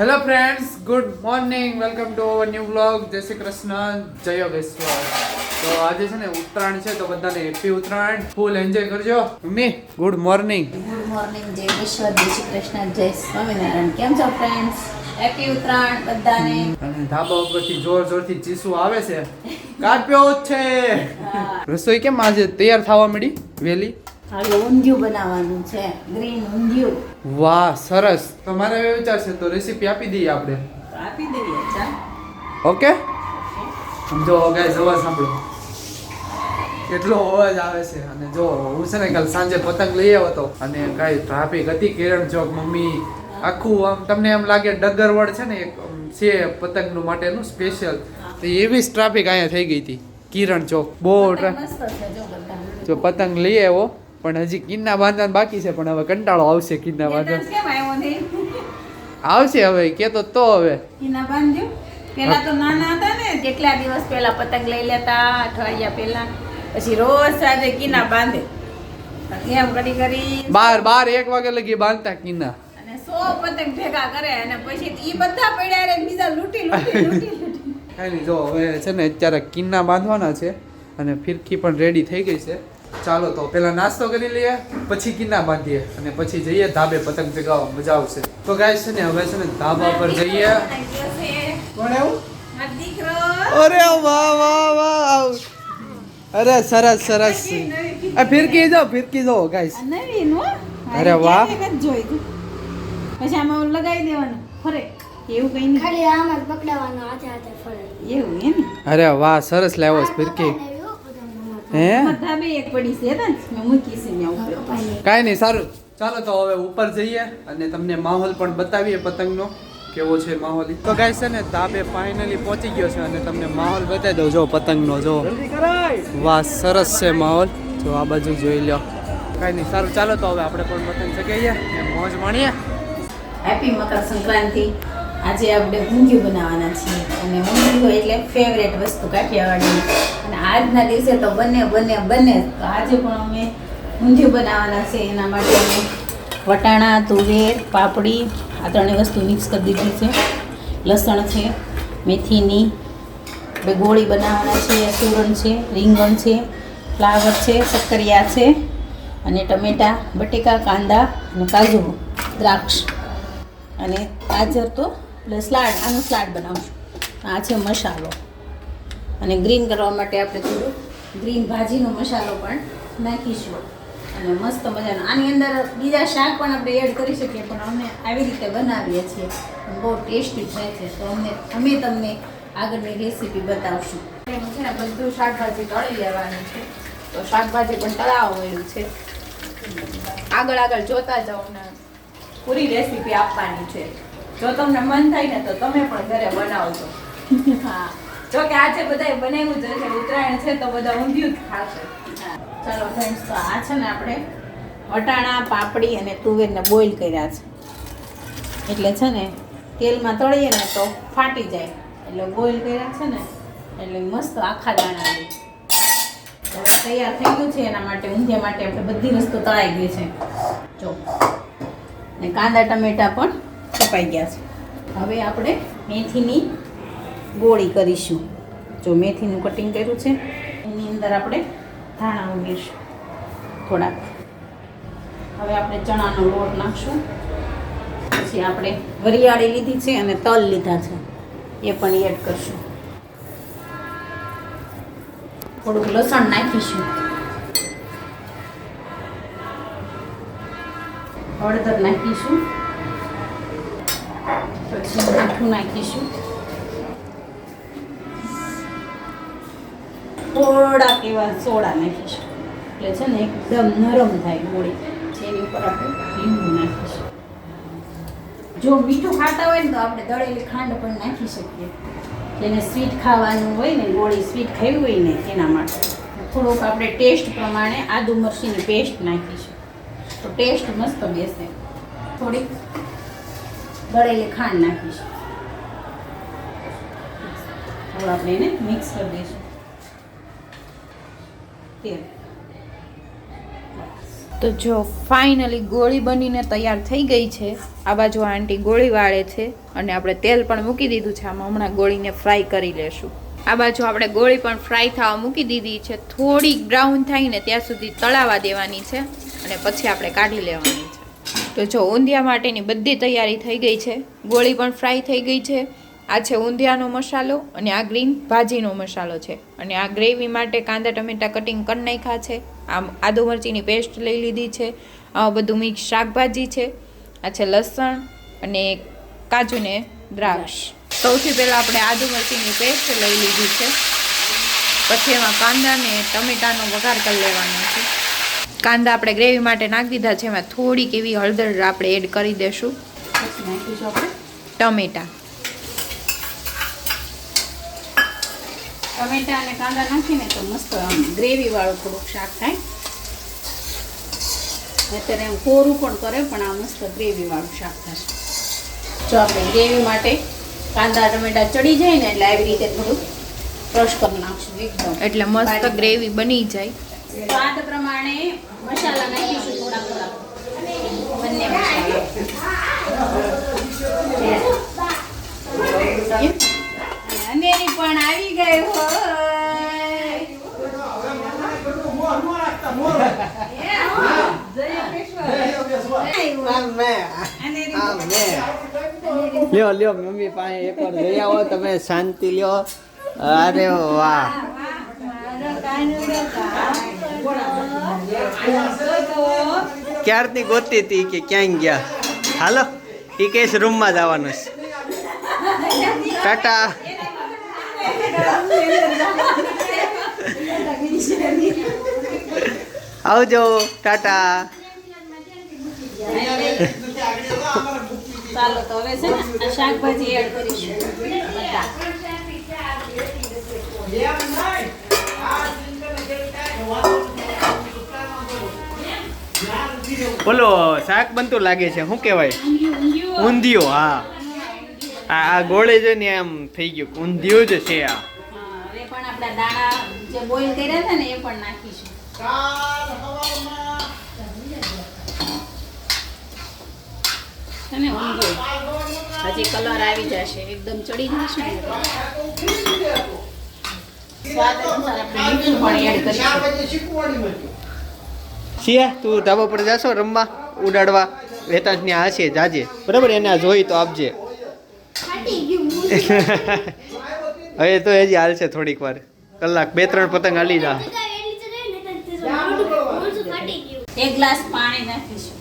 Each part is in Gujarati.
Hello friends good morning welcome to our new vlog જય શ્રી કૃષ્ણ જય યોગેશ્વર તો આજે છે ને ઉત્તરાયણ છે તો બધાને હેપી ઉત્તરાયણ. ફૂલ એન્જોય કરજો. Mummy good morning good morning જય ઈશ્વર જય શ્રી કૃષ્ણ જય સ્વામિનારાયણ. કેમ છો ફ્રેન્ડ્સ હેપી ઉત્તરાયણ બધાને. અને ધાબા ઉપરથી જોર જોરથી ચીસુ આવે છે. કાપ્યો છે. રસોઈ કેમ આજે? તૈયાર થવા મળી વેલી? હવે ઊંધિયું બનાવવાનું છે ગ્રીન ઊંધિયું. વાહ સરસ. તો મારે હવે વિચાર છે તો રેસીપી આપી દઈએ આપણે. આપી દઈએ ચાલ ઓકે? જો ગાઈસ અવાજ સાંભળો. કેટલો અવાજ આવે છે. અને જો હું છે ને કાલ સાંજે પતંગ લઈ આવ્યો હતો. અને કાંઈ ટ્રાફિક હતી કિરણ ચોક મમ્મી આખું આમ તમને એમ લાગે ડગરવડ છે ને એક છે પતંગનું માટેનું સ્પેશિયલ તો એવી જ ટ્રાફિક અહીંયા થઈ ગઈ હતી કિરણ ચોક. બહુ જો પતંગ લઈ આવ્યો. પણ હજી કિન્ના બાંધવાનું બાકી છે પણ હવે કંટાળો આવશે કિન્ના બાંધવા આવશે હવે કેતો તો હવે. કિન્ના બાંધજો પેલા તો નાના હતા ને કેટલા દિવસ પહેલા પતંગ લઈ લેતા અઠવાડિયા પહેલા. પછી રોજ સાંજે કિના બાંધે. એમ કરી કરી બાર બાર એક વાગે લગી બાંધતા કિન્ના. અને સો પતંગ ભેગા કરે અને પછી ઈ બધા પડ્યા રે બીજા લૂટી લૂટી લૂટી લૂંટી. જો હવે છે ને અત્યારે કિન્ના બાંધવાના છે અને ફિરકી પણ રેડી થઈ ગઈ છે. ચાલો તો પેલા નાસ્તો કરી લઈએ પછી કિન્ના બાંધીએ અને પછી જઈએ ધાબે પતંગ ચગાવવા. મજા આવશે. તો ગાય છે ને હવે છે ને ધાબા પર જઈએ. કોણ એવું? અરે વાહ વાહ વાહ. અરે સરસ સરસ. આ ફિરકી જો ફિરકી જો ગાઈસ નવીન હો અરે વાહ. જોઈ પછી આમાં ઓલું લગાવી દેવાનું ફરે. એવું કઈ નહીં. ખાલી આમ જ પકડાવાનો હાથે હાથે ફરે. એવું એમ? અરે વાહ સરસ લાવ્યો ફિરકી. હે? કાંઈ નહીં સારું. ચાલો તો હવે ઉપર જઈએ અને તમને માહોલ પણ બતાવીએ પતંગનો કેવો છે માહોલ. તો ગાય છે ને તાબે ફાઇનલી પહોંચી ગયો છે અને તમને માહોલ બતાવી દઉં. જો પતંગનો જો. વાહ સરસ છે માહોલ. જો આ બાજુ જોઈ લો. કાંઈ નહીં સારું. ચાલો તો હવે આપણે પણ પતંગ ચગાવીએ ને મોજ માણીએ. હેપી મકર સંક્રાંતિ આજે આપણે ઊંધિયું બનાવવાના છીએ અને ઊંધિયું એટલે ફેવરેટ વસ્તુ કાઠિયાવાડની. અને આજના દિવસે તો બને બને બને. તો આજે પણ અમે ઊંધિયું બનાવવાના છે એના માટે અમે વટાણા, તુવેર, પાપડી, આ ત્રણેય વસ્તુ મિક્સ કરી દીધી છે. લસણ છે, મેથીની, બે ગોળી બનાવવાના છે સુરણ છે, રીંગણ છે, ફ્લાવર છે, સક્કરિયા છે અને ટમેટાં, બટેકા, કાંદા અને કાજુ, દ્રાક્ષ. અને ગાજર તો એટલે સ્લાડ, આનું સ્લાડ બનાવશું. આ છે મસાલો. અને ગ્રીન કરવા માટે આપણે થોડું ગ્રીન ભાજીનો મસાલો પણ નાખીશું. અને મસ્ત મજાનો. આની અંદર બીજા શાક પણ આપણે એડ કરી શકીએ, પણ અમે આવી રીતે બનાવીએ છીએ. બહુ ટેસ્ટી થાય છે. તો અમને, અમે તમને આગળની રેસીપી બતાવશું. એનું છે ને બધું શાકભાજી તળી લેવાનું છે. તો શાકભાજી પણ તળાવેલું છે. આગળ આગળ જોતા જાઓ ને પૂરી રેસીપી આપવાની છે. જો તમને મન થાય ને તો તમે પણ ઘરે બનાવજો. હા. જો કે આજે બધાએ બનાવ્યું જ હશે ઉત્તરાયણ છે તો બધા ઊંધિયું જ ખાશે. હા. ચાલો ફ્રેન્ડ્સ તો આ છે ને આપણે વટાણા પાપડી અને તુવેરને બોઇલ કર્યા છે. એટલે છે ને તેલમાં તળીએ ને તો ફાટી જાય. એટલે બોઇલ કર્યા છે ને એટલે મસ્ત આખા દાણા આવે. તૈયાર થઈ ગયું છે એના માટે ઊંધિયા માટે આપણે બધી વસ્તુ તળાઈ ગઈ છે. જો. ને કાંદા ટમેટા પણ કપાઈ ગયા છે. હવે આપણે મેથીની ગોળી કરીશું. જો મેથીનું કટિંગ કર્યું છે, એની અંદર આપણે ધાણા ઉમેરશું. થોડાક. હવે આપણે ચણાનો લોટ નાખશું. પછી આપણે વરિયાળી લીધી છે અને તલ લીધા છે. એ પણ એડ કરશું. થોડુંક લસણ નાખીશું. હળદર નાખીશું. પછી નાખીશું. થોડા કેવા સોડા નાખીશું. એટલે છે ને એકદમ નરમ થાય ગોળી. જેની ઉપર આપણે લીંબુ નાખીશું. જો મીઠું ખાતા હોય ને તો આપણે દળેલી ખાંડ પણ નાખી શકીએ. જેને સ્વીટ ખાવાનું હોય ને, ગોળી સ્વીટ ખાવી હોય ને, એના માટે. થોડુંક આપણે ટેસ્ટ પ્રમાણે આદુ મરચીની પેસ્ટ નાખીશું. તો ટેસ્ટ મસ્ત બેસે. થોડીક દળેલી ખાંડ નાખીશું. હવે આપણે એને મિક્સ કરી દઈશું. તેલ. તો જો ફાઇનલી ગોળી બનીને તૈયાર થઈ ગઈ છે. આ બાજુ આંટી ગોળી વાળે છે અને આપણે તેલ પણ મૂકી દીધું છે. આમાં હમણાં ગોળીને ફ્રાય કરી લેશું. આ બાજુ આપણે ગોળી પણ ફ્રાય થવા મૂકી દીધી છે. થોડી બ્રાઉન થાય ને ત્યાં સુધી તળાવા દેવાની છે અને પછી આપણે કાઢી લેવાની. તો જો ઊંધિયા માટેની બધી તૈયારી થઈ ગઈ છે. ગોળી પણ ફ્રાય થઈ ગઈ છે. આ છે ઊંધિયાનો મસાલો અને આ ગ્રીન ભાજીનો મસાલો છે. અને આ ગ્રેવી માટે કાંદા ટમેટા કટિંગ કરી નાખ્યા છે. આમ આદુ મરચીની પેસ્ટ લઈ લીધી છે. આ બધું મિક્સ શાકભાજી છે. આ છે લસણ અને કાજુને દ્રાક્ષ. સૌથી પહેલાં આપણે આદુ મરચીની પેસ્ટ લઈ લીધી છે. પછી એમાં કાંદાને ટમેટાનો વઘાર કરી લેવાનો છે. કાંદા આપણે ગ્રેવી માટે નાખી દીધા છે એમાં થોડીક એવી હળદર આપણે એડ કરી દેશું. આપણે. ટમેટા. ટમેટા અને કાંદા નાખીને તો મસ્ત ગ્રેવી વાળું થોડુંક શાક થાય. અત્યારે એમ કોરું પણ કરે પણ આ મસ્ત ગ્રેવી વાળું શાક થશે. જો આપણે ગ્રેવી માટે કાંદા ટમેટા ચડી જાય ને એટલે આવી રીતે થોડું ક્રશ કરી નાખશું એકદમ. એટલે મસ્ત ગ્રેવી બની જાય. સ્વાદ પ્રમાણે મસાલા નાખીશું થોડા થોડા બંને અનેરી પણ આવી ગઈ લ્યો લ્યો મમ્મી પાસે એકવાર જઈ આવો તમે શાંતિ લ્યો અરે વાહ ક્યારથી ગોતી હતી કે ક્યાંય ગયા? હાલો એ કેસ રૂમમાં જવાનું છે. ટાટા. આવજો, ટાટા. શાકભાજી એડ કરીશું. બોલો શાક બનતું લાગે છે શું કહેવાય? ઊંધિયું હા. આ આ ગોળે છે ને એમ થઈ ગયું. ઊંધિયું જ છે આ. હા, હજી કલર આવી જશે. એકદમ ચડી જશે શિયા તું ધાબા પર જાશો રમવા ઉડાડવા વેતાંશની આ છે જાજે. બરાબર એને આ જોઈ તો આપજે. હવે તો હજી હાલશે થોડીક વાર. કલાક બે ત્રણ પતંગ હાલી જા. એક ગ્લાસ પાણી નાખીશું.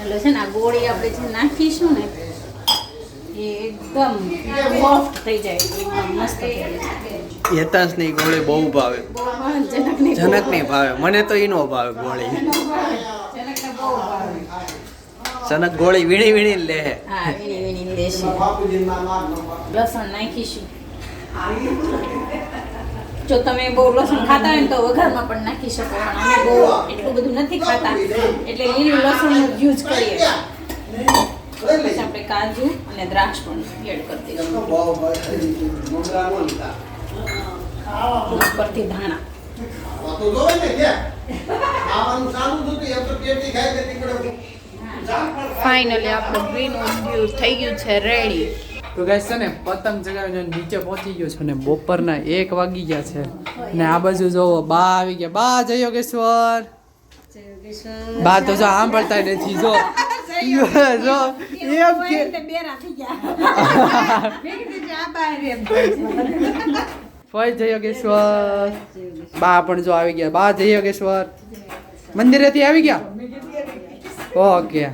એટલે છે ને આ ગોળી આપણે જે નાખીશું ને એ એકદમ સોફ્ટ થઈ જાય એકદમ મસ્ત થઈ જાય. હેતાંશની ગોળી બહુ ભાવે. જનક જનકની ભાવે. મને તો ઈનો ભાવે ગોળી. જનકને બહુ ભાવે જનક ગોળી વીણી વીણી લે લસણ નાખીશું. જો તમે બહુ લસણ ખાતા હોય ને તો વઘારમાં પણ નાખી શકો પણ અમે બહુ એટલું બધું નથી ખાતા. એટલે લીલું લસણનો યુઝ કરીએ. આપણે કાજુ અને દ્રાક્ષ પણ એડ કરી દઈશું. ઉપરથી ધાણા. ફાઇનલી આપણું ગ્રીન થઈ ગયું છે રેડી તો ગાઈસ છે ને પતંગ ચગાવીને નીચે પહોંચી ગયો છે ને બપોરના એક વાગી ગયા છે. ને આ બાજુ જોવો બા આવી ગયા. બા જય યોગેશ્વર. બા તો જો સાંભળતા નથી જો. જો એમ કે ફઈ જય યોગેશ્વર. બા પણ જો આવી ગયા. બા જય યોગેશ્વર. મંદિરેથી આવી ગયા? ઓકે.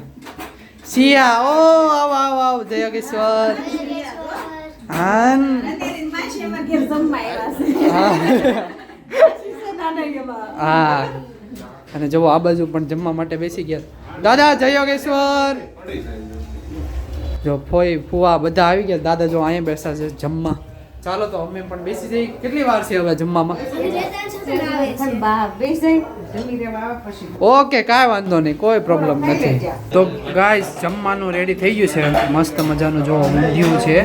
સિયા ઓ, આવ આવ આવ. જય યોગેશ્વર. હાન. હા. અને જો આ બાજુ પણ જમવા માટે બેસી ગયા. દાદા, જય યોગેશ્વર. જો ફોઈ, ફુવા બધા આવી ગયા. દાદા જો અહીંયા બેસા છે જમવા. ચાલો તો અમે પણ બેસી જઈએ. કેટલી વાર છે હવે જમવામાં? ઓકે કાંઈ વાંધો નહીં કોઈ પ્રોબ્લેમ નથી. તો ગાય જમવાનું રેડી થઈ ગયું છે. મસ્ત મજાનું જો ઊંધિયું છે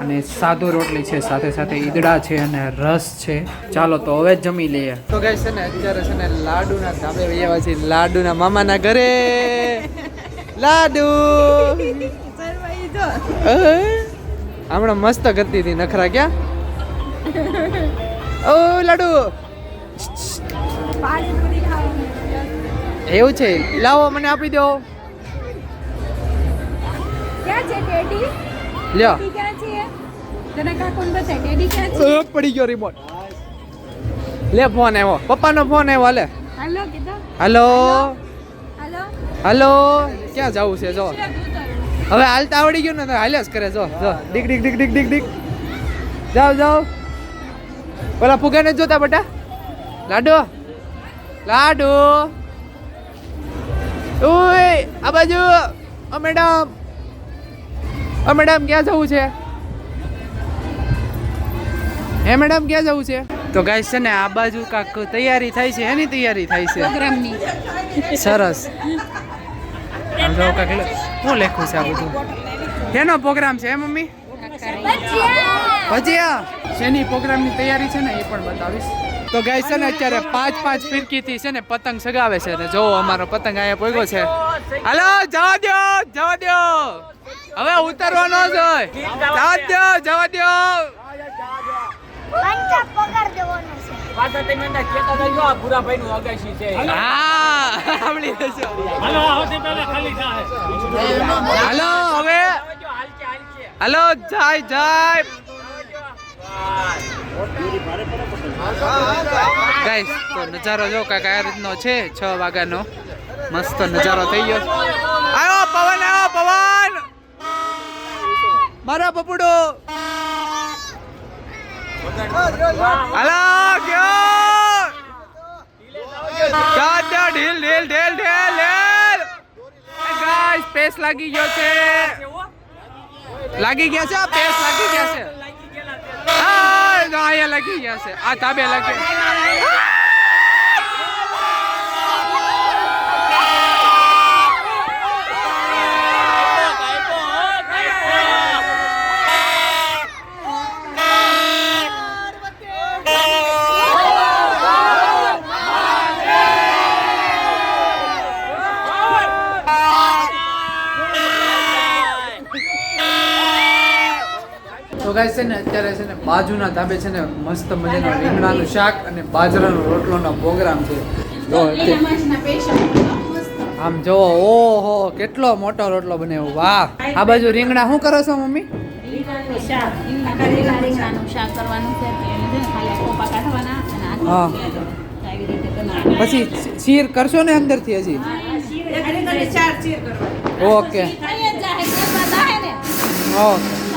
અને સાદો રોટલી છે સાથે સાથે ઈદડા છે અને રસ છે. ચાલો તો હવે જ જમી લઈએ. તો ગાય છે ને અત્યારે છે ને લાડુના ધાબે વૈયા છે લાડુના મામાના ઘરે. લાડુ. હમણાં મસ્ત કરતી હતી. નખરા ક્યાં? ઓ લાડુ! એવું છે. લાવો મને આપી દો. લ્યો. પડી ગયો રિમોટ લે ફોન આવ્યો. પપ્પાનો ફોન આવ્યો હાલે. Hello hello. હાલો. ક્યાં જવું છે? જો. હવે હાલતા આવડી ગયું ને તો હાલ્યા જ કરે. જો જો. ડીક ડીક ડીક ડીક ડીક ડીક. જાઓ જાઓ. ઓલા ફુગાને જોતા બટા. લાડુ. લાડુ. ઓય આ બાજુ અ મેડમ. અ મેડમ ક્યાં જવું છે? હે મેડમ ક્યાં જવું છે? તો ગાઈસ છે ને આ બાજુ કાક તૈયારી થાય છે. એની તૈયારી થાય છે. પ્રોગ્રામની. સરસ. આમ જો કાંઈક લે- શું લખ્યું છે આ બધું? શેનો પ્રોગ્રામ છે મમ્મી? ભજીયા. શેની પ્રોગ્રામની તૈયારી છે ને, એ પણ બતાવીશ. તો ગાય છે ને, અત્યારે પાંચ પાંચ ફિરકીથી છે ને, પતંગ સગાવે છે ને જો અમારો પતંગ અહીંયા પોગ્યો છે. હાલો, જવા દો જવા દો હવે ઉતરવાનો જ હોય. જવા દો જવા દો પંચા પગાર પાછા તમે આ અગાશી છે. હા હાલો આવતી પહેલા ખાલી થાય. હાલો હવે હાલો જાય જાય. ગાઈસ તો નજારો જો કાંઈક આ રીતનો છે છ વાગ્યાનો. મસ્ત નજારો થઈ ગયો. આવ્યો પવન આવ્યો પવન. મારા પપુડો. હાલો ચા ચા ઢીલ ઢીલ ઢીલ ઢીલ ઢીલ. ગાઈસ, પેસ લાગી ગયો છે. લાગી ગયા છે? પેસ લાગી ગયા છે. જો અહીંયા લાગી ગયા છે. આ તાબે લાગી. તો છે ને અત્યારે છે ને બાજુના ધાબે છે ને મસ્ત મજાનું રીંગણાનું શાક અને બાજરાનો રોટલોનો પ્રોગ્રામ છે. આમ જો ઓહો કેટલો મોટો રોટલો બનાવ્યો વાહ. આ બાજુ રીંગણા શું કરો છો મમ્મી? પછી શીર કરશો ને અંદરથી હજી? ઓકે. ઓકે.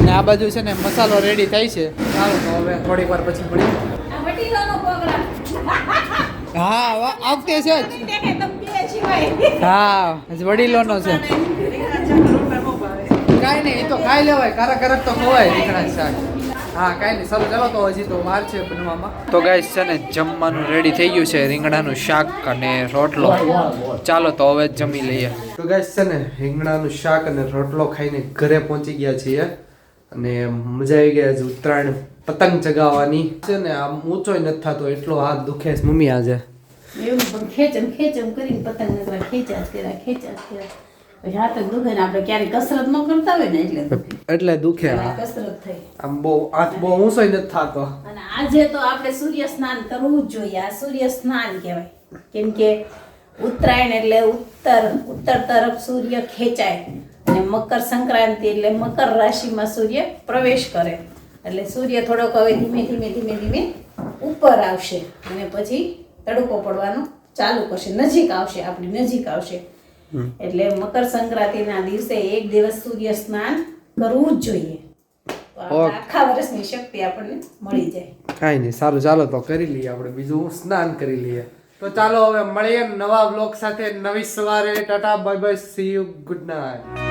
અને આ બાજુ છે ને મસાલો રેડી થાય છે. ચાલો તો હવે થોડીક વાર પછી program. હા આ વખતે છે. હા હજી વડીલોનો છે. કાંઈ નહીં એ તો ખાઈ લેવાય. કારા કારક તો ખવાય રીંગણા શાક. હા કાંઈ નહીં ચાલો ચાલો તો હજી તો વાર છે બનવામાં. તો ગાઈસ છે ને જમવાનું રેડી થઈ ગયું છે રીંગણાનું શાક અને રોટલો. ચાલો તો હવે જ જમી લઈએ. તો ગાઈસ છે ને રીંગણાનું શાક અને રોટલો ખાઈને ઘરે પહોંચી ગયા છીએ. અને મજા આવી ગઈ આજે ઉત્તરાયણ પતંગ ચગાવવાની. છે ને આમ ઊંચો નથી થતો એટલો હાથ દુખે છે મમ્મી આજે. એવું પણ ખેંચમ ખેંચમ કરીને પતંગ નકરા ખેંચ્યા જ કર્યા ખેંચ્યા જ કર્યા. હાથ જ દુખે ને આપણે ક્યારેય કસરત ન કરતા હોય ને એટલે એટલે દુખે. કસરત થઈ. આમ બહુ હાથ બહુ ઊંચો નથી થતો. અને આજે તો આપણે સૂર્ય સ્નાન કરવું જ જોઈએ. આ સૂર્ય સ્નાન કહેવાય. કેમ કે ઉત્તરાયણ એટલે ઉત્તર ઉત્તર તરફ સૂર્ય ખેંચાય. અને મકર સંક્રાંતિ એટલે મકર રાશિમાં સૂર્ય પ્રવેશ કરે. એટલે સૂર્ય થોડોક હવે ધીમે ધીમે ધીમે ધીમે ઉપર આવશે અને પછી તડકો પડવાનો ચાલુ કરશે. નજીક આવશે આપણી નજીક આવશે. એટલે મકર સંક્રાંતિના દિવસે એક દિવસ સૂર્ય સ્નાન કરવું જ જોઈએ. આખા વર્ષની શક્તિ આપણને મળી જાય. કાંઈ નહીં સારું ચાલો તો કરી લઈએ આપણે. બીજું સ્નાન કરી લઈએ. તો ચાલો હવે મળીએ નવા બ્લોગ સાથે. નવી સવારે. Tata bye bye see you good night